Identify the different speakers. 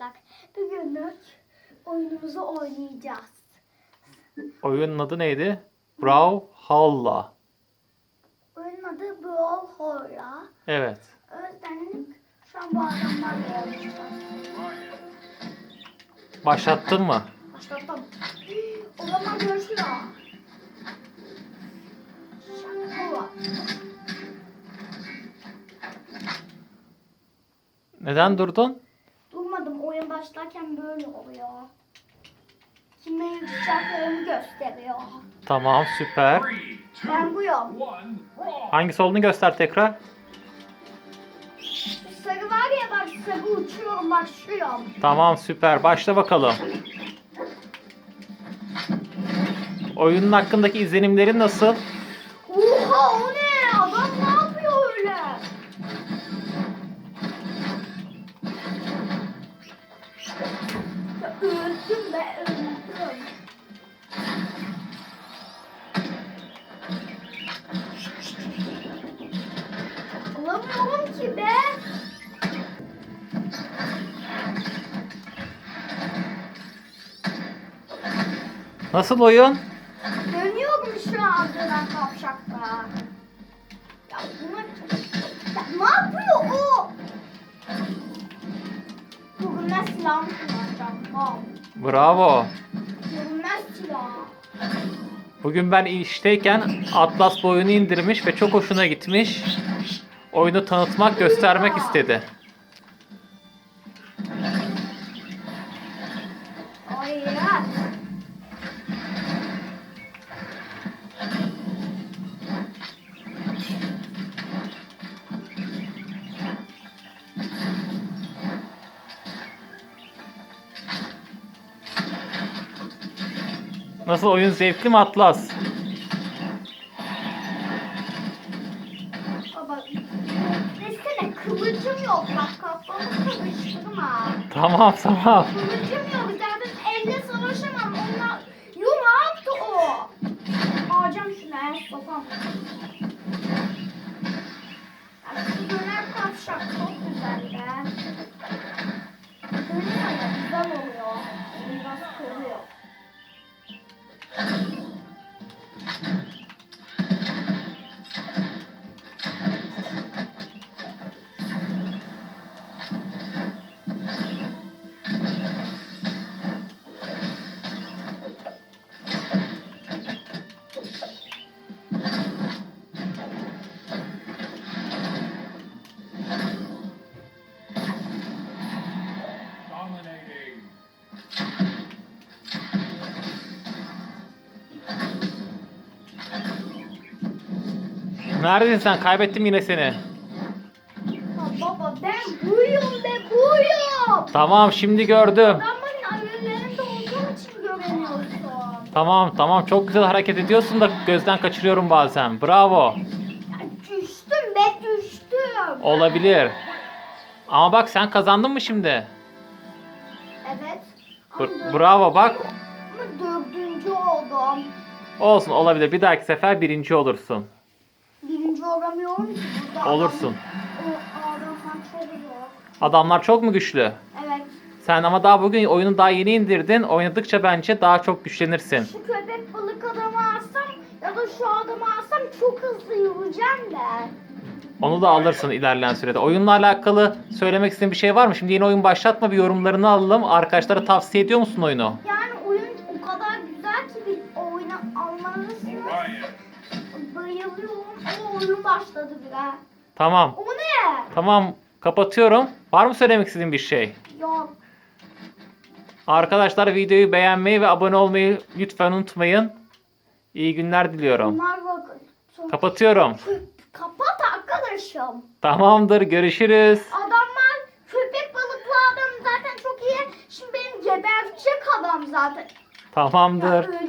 Speaker 1: arkadaşlar. Bugünlük oyunumuzu oynayacağız.
Speaker 2: Oyunun adı neydi? Brawlhalla.
Speaker 1: Oyunun adı Brawl Horror.
Speaker 2: Evet.
Speaker 1: Öğretmenlik şu an bu oynayacağız.
Speaker 2: Başlattın mı?
Speaker 1: Başlattım. O zaman görüşürüz. Şaka.
Speaker 2: Neden durdun?
Speaker 1: Başlarken böyle oluyor. Kime yükselteceğimi gösteriyor.
Speaker 2: Tamam süper.
Speaker 1: Ben buyum.
Speaker 2: Hangisi olduğunu göster tekrar.
Speaker 1: Sarı var ya bak sarı uçuyorum başlıyorum.
Speaker 2: Tamam süper. Başla bakalım. Oyunun hakkındaki izlenimlerin nasıl?
Speaker 1: Be öldüm. Alamıyorum ki be.
Speaker 2: Nasıl oyun?
Speaker 1: Dönüyorum şu an kavşakta.
Speaker 2: Bravo. Bugün ben işteyken Atlas bu oyunu indirmiş ve çok hoşuna gitmiş. Oyunu tanıtmak, göstermek istedi. Nasıl oyun zevkli mi Atlas?
Speaker 1: Baba. Desene kılıcım yok. Bak kafamı karıştırma.
Speaker 2: Tamam tamam.
Speaker 1: Kılıcım yok. Zaten elle savaşamam. Onlar... Yo ne yaptı o? Alacağım şunu el sopam.
Speaker 2: Neredesin sen? Kaybettim yine seni.
Speaker 1: Ya baba ben buyum be buyum.
Speaker 2: Tamam şimdi gördüm.
Speaker 1: Adamların ayarlarında olduğum için göremiyorsun.
Speaker 2: Tamam tamam çok güzel hareket ediyorsun da gözden kaçırıyorum bazen. Bravo.
Speaker 1: Ya düştüm be düştüm.
Speaker 2: Olabilir. Ama bak sen kazandın mı şimdi?
Speaker 1: Evet. Ama
Speaker 2: bravo bak.
Speaker 1: Ama dördüncü oldum.
Speaker 2: Olsun olabilir. Bir dahaki sefer birinci olursun.
Speaker 1: Birinci olamıyorum ki burada.
Speaker 2: Olursun.
Speaker 1: Adam, o adamlar çok zor.
Speaker 2: Adamlar çok mu güçlü?
Speaker 1: Evet.
Speaker 2: Sen ama daha bugün oyunu daha yeni indirdin. Oynadıkça bence daha çok güçlenirsin.
Speaker 1: Şu köpek balık adamı alsam ya da şu adamı alsam çok hızlı yürüyeceğim de.
Speaker 2: Onu da alırsın ilerleyen sürede. Oyunla alakalı söylemek istediğin bir şey var mı? Şimdi yeni oyun başlatma bir yorumlarını alalım. Arkadaşlara tavsiye ediyor musun oyunu?
Speaker 1: Yani oyun o kadar güzel ki bir oyuna almalısınız. Bayılıyorum ama oyun başladı bile.
Speaker 2: Tamam.
Speaker 1: O ne?
Speaker 2: Tamam. Kapatıyorum. Var mı söylemek istediğin bir şey?
Speaker 1: Yok.
Speaker 2: Arkadaşlar videoyu beğenmeyi ve abone olmayı lütfen unutmayın. İyi günler diliyorum.
Speaker 1: Bunlar bakın. Çok-
Speaker 2: Kapatıyorum.
Speaker 1: Kapat arkadaşım.
Speaker 2: Tamamdır. Görüşürüz.
Speaker 1: Adamlar köpek balıklı adam zaten çok iyi. Şimdi benim gebertecek adam zaten. Ya
Speaker 2: Tamamdır.
Speaker 1: öldüm.